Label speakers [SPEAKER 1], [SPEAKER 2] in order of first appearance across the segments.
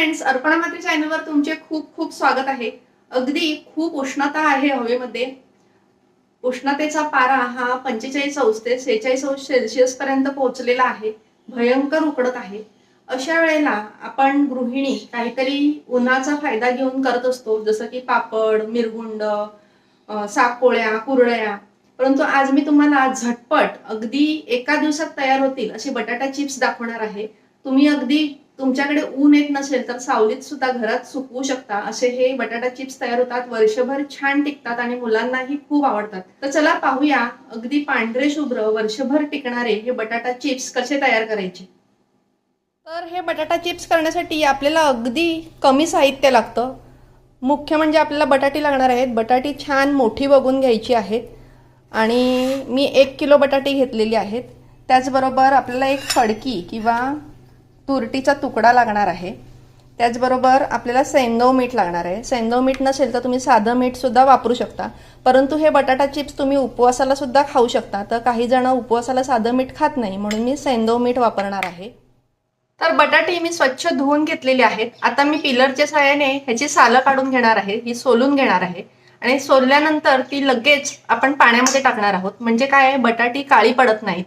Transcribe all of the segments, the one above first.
[SPEAKER 1] Friends Arpana मात्री चॅनलवर तुमचे खूप खूप स्वागत आहे. अगदी खूप उष्णता आहे हवेमध्ये. उष्णतेचा पारा हा पंचेचाळीस अंश ते सेहेचाळीस अंश सेल्सिअस पर्यंत पोहोचलेला आहे. भयंकर उकडत आहे. अशा वेळेला आपण गृहिणी काहीतरी उन्हाचा फायदा घेऊन करत असतो जसं की पापड मिरगुंड सापोळ्या कुरळ्या. कुरड्या परंतु आज मी तुम्हाला झटपट अगदी एका दिवसात तयार होतील असे बटाटा चिप्स दाखवणार आहे. तुम्ही अगदी तुमच्याकडे ऊन येत नसेल तर सावलीत सुद्धा घरात सुकवू शकता. असे हे बटाटा चिप्स तयार होतात. वर्षभर छान टिकतात आणि मुलांनाही खूप आवडतात. तर चला पाहूया अगदी पांढरे शुभ्र वर्षभर टिकणारे हे बटाटा चिप्स कसे तयार करायचे. तर हे बटाटा चिप्स करण्यासाठी आपल्याला अगदी कमी साहित्य लागतं. मुख्य म्हणजे आपल्याला बटाटी लागणार आहेत. बटाटी छान मोठी बघून घ्यायची आहेत. आणि मी एक किलो बटाटी घेतलेली आहेत. त्याचबरोबर आपल्याला एक फडकी किंवा तुरटीचा तुकडा लागणार आहे. त्याचबरोबर आपल्याला सेंदव मीठ लागणार आहे. सेंदव मीठ नसेल तर तुम्ही साधं मीठ सुद्धा वापरू शकता. परंतु हे बटाटा चिप्स तुम्ही उपवासाला सुद्धा खाऊ शकता. तर काही जण उपवासाला साधं मीठ खात नाही म्हणून मी सेंदव मीठ वापरणार आहे. तर बटाटे मी स्वच्छ धुवून घेतलेले आहेत. आता मी पिलरच्या सहाय्याने ह्याची सालं काढून घेणार आहे. ही सोलून घेणार आहे. आणि सोलल्यानंतर ती लगेच आपण पाण्यामध्ये टाकणार आहोत. म्हणजे काय आहे, बटाटी काळी पडत नाहीत.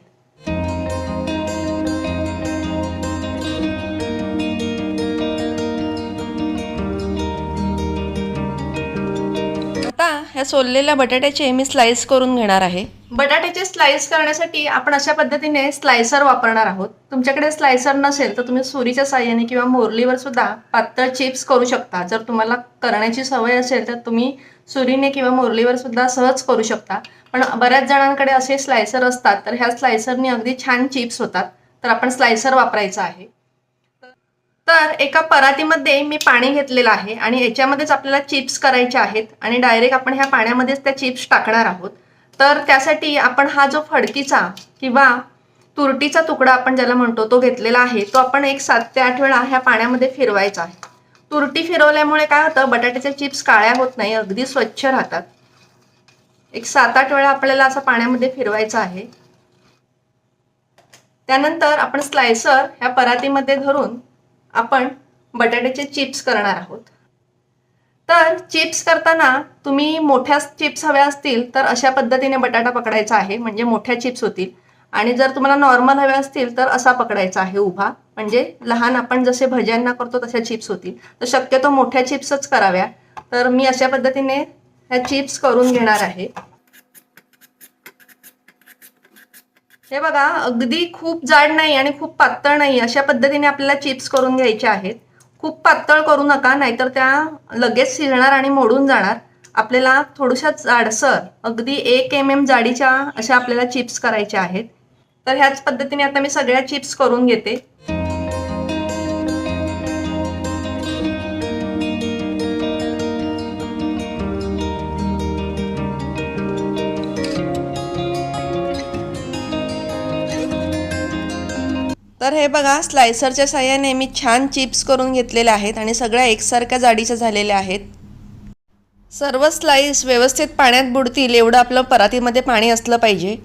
[SPEAKER 1] आता ह्या सोललेल्या बटाट्याचे मी स्लाइस करून घेणार आहे. बटाट्याचे स्लाइस करण्यासाठी आपण अशा पद्धतीने स्लायसर वापरणार आहोत. तुमच्याकडे स्लायसर नसेल तर तुम्ही सुरीच्या साह्याने किंवा मोरलीवर सुद्धा पातळ चिप्स करू शकता. जर तुम्हाला करण्याची सवय असेल तर तुम्ही सुरीने किंवा मोरलीवर सुद्धा सहज करू शकता. पण बऱ्याच जणांकडे असे स्लायसर असतात तर ह्या स्लायसरने अगदी छान चिप्स होतात. तर आपण स्लायसर वापरायचा आहे. तर एका परातीमध्ये मी पाणी घेतलेलं आहे आणि याच्यामध्येच आपल्याला चिप्स करायचे आहेत आणि डायरेक्ट आपण ह्या पाण्यामध्येच त्या चिप्स टाकणार आहोत. तर त्यासाठी आपण हा जो फडकीचा किंवा तुरटीचा तुकडा आपण ज्याला म्हणतो तो घेतलेला आहे तो आपण एक सात ते आठ वेळा ह्या पाण्यामध्ये फिरवायचा आहे. तुरटी फिरवल्यामुळे काय होतं बटाट्याच्या चिप्स काळ्या होत नाही अगदी स्वच्छ राहतात. एक सात आठ वेळा आपल्याला असं पाण्यामध्ये फिरवायचं आहे. त्यानंतर आपण स्लायसर ह्या परातीमध्ये धरून आपण बटाट्याचे चिप्स करणार आहोत. तर चिप्स करताना तुम्ही मोठ्या चिप्स हव्या असतील तर अशा पद्धतीने बटाटा पकडायचा आहे म्हणजे मोठ्या चिप्स होतील. आणि जर तुम्हाला नॉर्मल हव्या असतील तर असा पकडायचा आहे उभा. म्हणजे लहान आपण जसे भज्यांना करतो तशा चिप्स होतील. तर शक्यतो मोठ्या चिप्सच कराव्या. तर मी अशा पद्धतीने ह्या चिप्स करून घेणार आहे. हे बघा अगदी खूप जाड नाही आणि खूप पातळ नाही अशा पद्धतीने आपल्याला चिप्स करून घ्यायचे आहेत. खूप पातळ करू नका नाहीतर त्या लगेच शिजणार आणि मोडून जाणार. आपल्याला थोडशा जाडसर अगदी एक एम एम जाडीच्या अशा आपल्याला चिप्स करायच्या आहेत. तर ह्याच पद्धतीने आता मी सगळ्या चिप्स करून घेते. तर हे बघा स्लायसरच्या साह्याने मी छान चिप्स करून घेतलेले आहेत आणि सगळ्या एकसारख्या जाडीच्या झालेल्या आहेत. सर्व स्लाईस व्यवस्थित पाण्यात बुडतील एवढं आपलं परातीमध्ये पाणी असलं पाहिजे.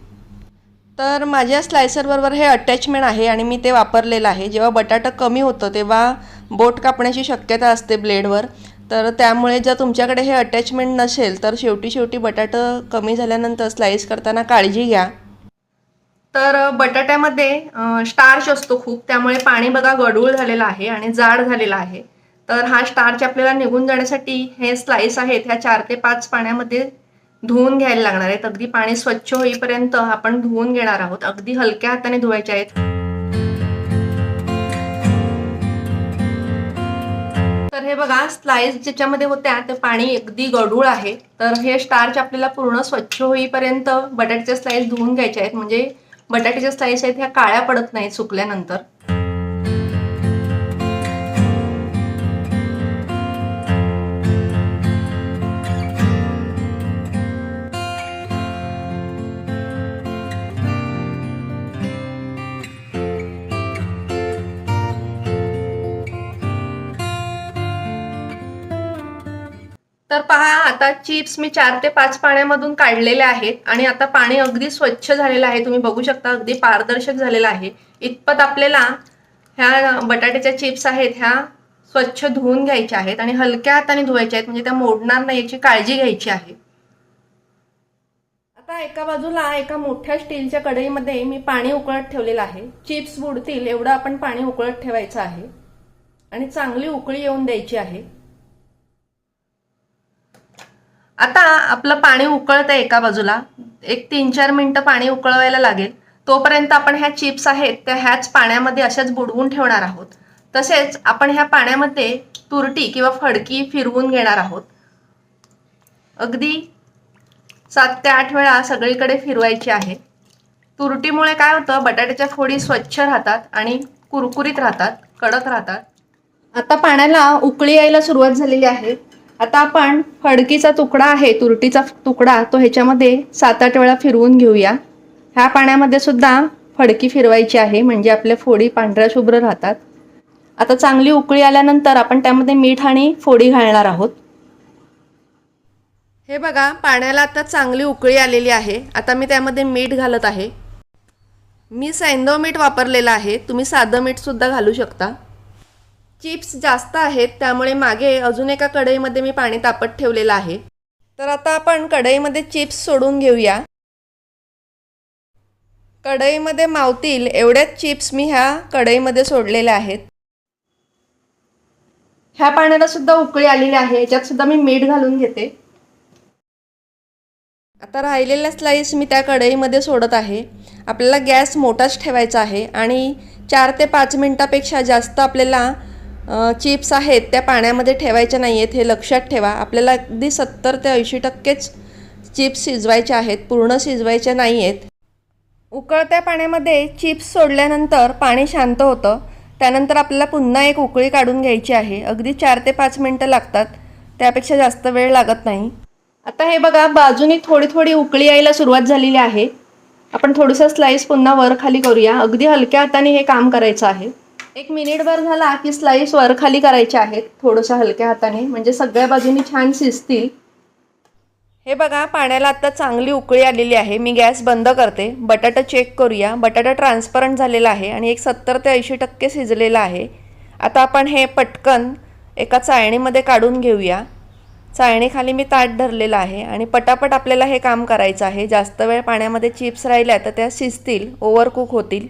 [SPEAKER 1] तर माझ्या स्लायसरबरोबर हे अटॅचमेंट आहे आणि मी ते वापरलेलं आहे. जेव्हा बटाटा कमी होतं तेव्हा बोट कापण्याची शक्यता असते ब्लेडवर. तर त्यामुळे जर तुमच्याकडे हे अटॅचमेंट नसेल तर शेवटी शेवटी बटाटं कमी झाल्यानंतर स्लाईस करताना काळजी घ्या. तर बटाट्यामध्ये स्टार्च असतो खूप त्यामुळे पाणी बघा गडूळ झालेलं आहे आणि जाड झालेला आहे. तर हा स्टार्च आपल्याला निघून जाण्यासाठी हे स्लाइस आहेत ह्या चार ते पाच पाण्यामध्ये धुवून घ्यायला लागणार आहेत. अगदी पाणी स्वच्छ होईपर्यंत आपण धुवून घेणार आहोत. अगदी हलक्या हाताने धुवायचे आहेत. तर हे बघा स्लाइस ज्याच्यामध्ये होत्या ते पाणी अगदी गडूळ आहे. तर हे स्टार्च आपल्याला पूर्ण स्वच्छ होईपर्यंत बटाट्याचे स्लाइस धुवून घ्यायचे आहेत. म्हणजे बटाट्याच्या स्लाईस आहेत ह्या काळ्या पडत नाहीत सुकल्यानंतर. तर पहा आता चिप्स मी चार ते पाच पाण्यामधून काढलेले आहेत आणि आता पाणी अगदी स्वच्छ झालेलं आहे. तुम्ही बघू शकता अगदी पारदर्शक झालेलं आहे. इतपत आपल्याला ह्या बटाट्याच्या चिप्स आहेत ह्या स्वच्छ धुवून घ्यायच्या आहेत आणि हलक्या हाताने धुवायच्या आहेत. म्हणजे त्या मोडणार नाही याची काळजी घ्यायची आहे. आता एका बाजूला एका मोठ्या स्टीलच्या कढईमध्ये मी पाणी उकळत ठेवलेलं आहे. चिप्स बुडतील एवढं आपण पाणी उकळत ठेवायचं आहे. आणि चांगली उकळी येऊन द्यायची आहे. आता आपलं पाणी उकळतं एका बाजूला. एक तीन चार मिनटं पाणी उकळवायला लागेल. तोपर्यंत आपण ह्या चिप्स आहेत त्या ह्याच पाण्यामध्ये अशाच बुडवून ठेवणार आहोत. तसेच आपण ह्या पाण्यामध्ये तुरटी किंवा फडकी फिरवून घेणार आहोत. अगदी सात ते आठ वेळा सगळीकडे फिरवायची आहे. तुरटीमुळे काय होतं बटाट्याच्या फोडी स्वच्छ राहतात आणि कुरकुरीत राहतात कडक राहतात. आता पाण्याला उकळी यायला सुरुवात झालेली आहे. आता आपण फडकीचा तुकडा आहे तुरटीचा तुकडा तो ह्याच्यामध्ये सात आठ वेळा फिरवून घेऊया. ह्या पाण्यामध्ये सुद्धा फडकी फिरवायची आहे म्हणजे आपल्या फोडी पांढऱ्या शुभ्र राहतात. आता चांगली उकळी आल्यानंतर आपण त्यामध्ये मीठ आणि फोडी घालणार आहोत. हे बघा पाण्याला आता चांगली उकळी आलेली आहे. आता मी त्यामध्ये मीठ घालत आहे. मी सैंदव मीठ वापरलेलं आहे. तुम्ही साधं मीठ सुद्धा घालू शकता. चिप्स जास्त आहेत त्यामुळे मागे अजून एका कढईमध्ये मी पाणी तापत ठेवलेलं आहे. तर आता आपण कढईमध्ये चिप्स सोडून घेऊया. कढईमध्ये मावतील एवढ्याच चिप्स मी ह्या कढईमध्ये सोडलेल्या आहेत. ह्या पाण्याला सुद्धा उकळी आलेली आहे याच्यात सुद्धा मी मीठ घालून घेते. आता राहिलेल्या स्लाईस मी त्या कढईमध्ये सोडत आहे. आपल्याला गॅस मोठाच ठेवायचा आहे आणि चार ते पाच मिनटापेक्षा जास्त आपल्याला चिप्स आहेत त्या पाण्यामध्ये ठेवायच्या नाही आहेत हे लक्षात ठेवा. आपल्याला अगदी सत्तर ते ऐंशी टक्केच चिप्स शिजवायचे आहेत पूर्ण शिजवायचे नाही आहेत उकळत्या पाण्यामध्ये चिप्स सोडल्यानंतर पाणी शांत होतं. त्यानंतर आपल्याला पुन्हा एक उकळी काढून घ्यायची आहे. अगदी चार ते पाच मिनटं लागतात. त्यापेक्षा जास्त वेळ लागत नाही. आता हे बघा बाजूनी थोडी थोडी उकळी यायला सुरुवात झालेली आहे. आपण थोडंसं स्लाईस पुन्हा वर खाली करूया. अगदी हलक्या हाताने हे काम करायचं आहे. एक मिनिटभर झाला की स्लाईस वर खाली करायचे आहेत थोडंसं हलक्या हाताने. म्हणजे सगळ्या बाजूनी छान शिजतील. हे बघा पाण्याला आता चांगली उकळी आलेली आहे. मी गॅस बंद करते. बटाटा चेक करूया. बटाटा ट्रान्सपरंट झालेला आहे आणि एक सत्तर ते ऐंशी टक्के शिजलेला आहे. आता आपण हे पटकन एका चाळणीमध्ये काढून घेऊया. चाळणीखाली मी ताट धरलेलं आहे आणि पटापट आपल्याला हे काम करायचं आहे. जास्त वेळ पाण्यामध्ये चिप्स राहिल्या तर त्या शिजतील ओव्हरकुक होतील.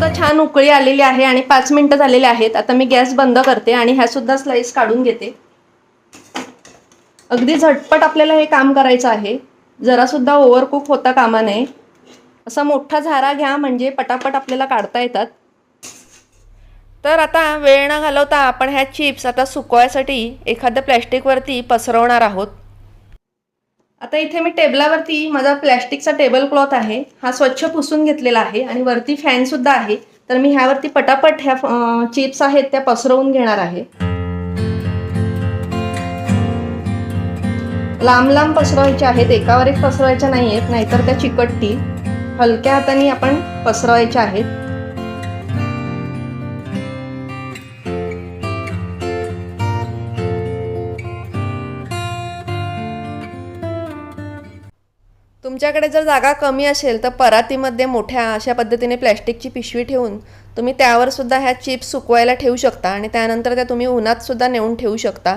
[SPEAKER 1] सुद्धा छान उकळी आलेली आहे आणि पाच मिनटं झालेले आहेत. आता मी गॅस बंद करते आणि ह्या सुद्धा स्लाईस काढून घेते. अगदी झटपट आपल्याला हे काम करायचं आहे. जरा सुद्धा ओव्हरकुक होता कामा नये. असा मोठा झारा घ्या म्हणजे पटापट आपल्याला काढता येतात. तर आता वेळ न घालवता आपण ह्या चिप्स आता सुकवायसाठी एखाद्या प्लॅस्टिकवरती पसरवणार आहोत. आता इथे मी टेबलावरती माझा प्लॅस्टिकचा टेबल क्लॉथ आहे. हा स्वच्छ पुसून घेतलेला आहे आणि वरती फॅन सुद्धा आहे. तर मी ह्यावरती पटापट ह्या चिप्स आहेत त्या पसरवून घेणार आहे. लांब लांब पसरवायच्या आहेत. एकावर एक पसरवायच्या नाही आहेत नाहीतर त्या चिकटतील. हलक्या हाताने आपण पसरवायच्या आहेत. तुमच्याकडे जर जागा कमी असेल तर परातीमध्ये मोठ्या अशा पद्धतीने प्लॅस्टिकची पिशवी ठेवून तुम्ही त्यावर सुद्धा ह्या चिप्स सुकवायला ठेवू शकता आणि त्यानंतर त्या तुम्ही उन्हात सुद्धा नेऊन ठेवू शकता.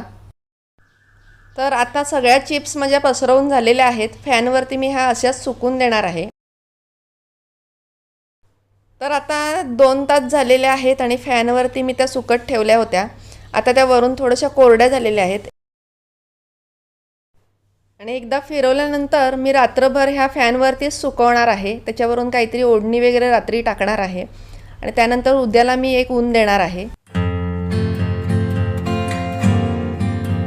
[SPEAKER 1] तर आता सगळ्या चिप्स माझ्या पसरवून झालेल्या आहेत. फॅनवरती मी ह्या अशाच सुकून देणार आहे. तर आता दोन तास झालेल्या आहेत आणि फॅनवरती मी त्या सुकट ठेवल्या होत्या. आता त्या वरून थोड्याशा कोरड्या झालेल्या आहेत. आणि एकदा फिरवल्यानंतर मी रात्रभर ह्या फॅनवरतीच सुकवणार आहे. त्याच्यावरून काहीतरी ओढणी वगैरे रात्री टाकणार आहे. आणि त्यानंतर उद्याला मी एक ऊन देणार आहे.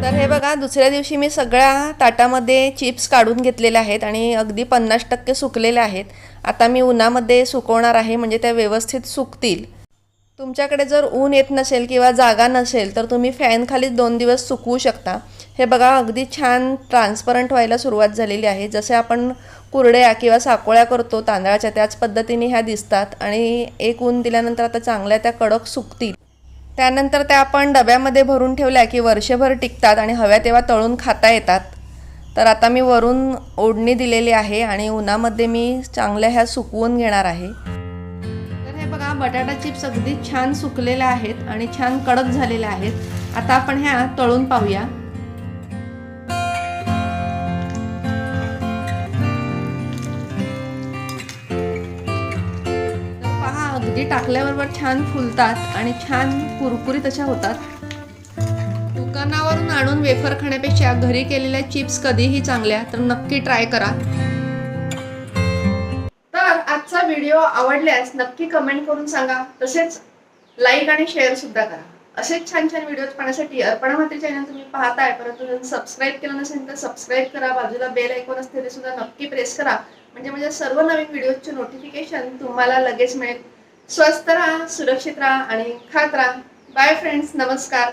[SPEAKER 1] तर हे बघा दुसऱ्या दिवशी मी सगळ्या ताटामध्ये चिप्स काढून घेतलेल्या आहेत आणि अगदी पन्नास टक्के सुकलेले आहेत. आता मी उन्हामध्ये सुकवणार आहे म्हणजे त्या व्यवस्थित सुकतील. तुमच्याकडे जर ऊन येत नसेल किंवा जागा नसेल तर तुम्ही फॅनखालीच दोन दिवस सुकवू शकता. हे बघा अगदी छान ट्रान्सपरंट व्हायला सुरुवात झालेली आहे. जसे आपण कुरड्या किंवा साकोळ्या करतो तांदळाच्या त्याच पद्धतीने ह्या दिसतात आणि एक ऊन दिल्यानंतर आता चांगल्या त्या कडक सुकतील. त्यानंतर त्या आपण डब्यामध्ये भरून ठेवल्या की वर्षभर टिकतात आणि हव्या तेव्हा तळून खाता येतात.
[SPEAKER 2] तर आता मी वरून ओढणी दिलेली आहे आणि उन्हामध्ये मी चांगल्या ह्या सुकवून घेणार आहे.
[SPEAKER 1] तर हे बघा बटाटा चिप्स अगदी छान सुकलेल्या आहेत आणि छान कडक झालेल्या आहेत. आता आपण ह्या तळून पाहूया. पहा अगदी टाकल्याबरोबर छान फुलतात आणि छान कुरकुरीत अशा होतात. दुकानावरून आणून वेफर खाण्यापेक्षा घरी केलेल्या चिप्स कधीही चांगल्या तर नक्की ट्राय करा. तर आजचा व्हिडिओ आवडल्यास नक्की कमेंट करून सांगा. तसेच लाईक आणि शेअर सुद्धा करा. असेच छान छान व्हिडिओ पाहण्यासाठी अर्पणा माते चॅनल तुम्ही पाहताय. परंतु जर सबस्क्राईब केलं नसेल तर सबस्क्राईब करा. बाजूला बेल ऐकून असते ते सुद्धा नक्की प्रेस करा. म्हणजे माझ्या सर्व नवीन व्हिडिओचे नोटिफिकेशन तुम्हाला लगेच मिळेल. स्वस्त राहा सुरक्षित राहा आणि खात राहा. बाय फ्रेंड्स नमस्कार.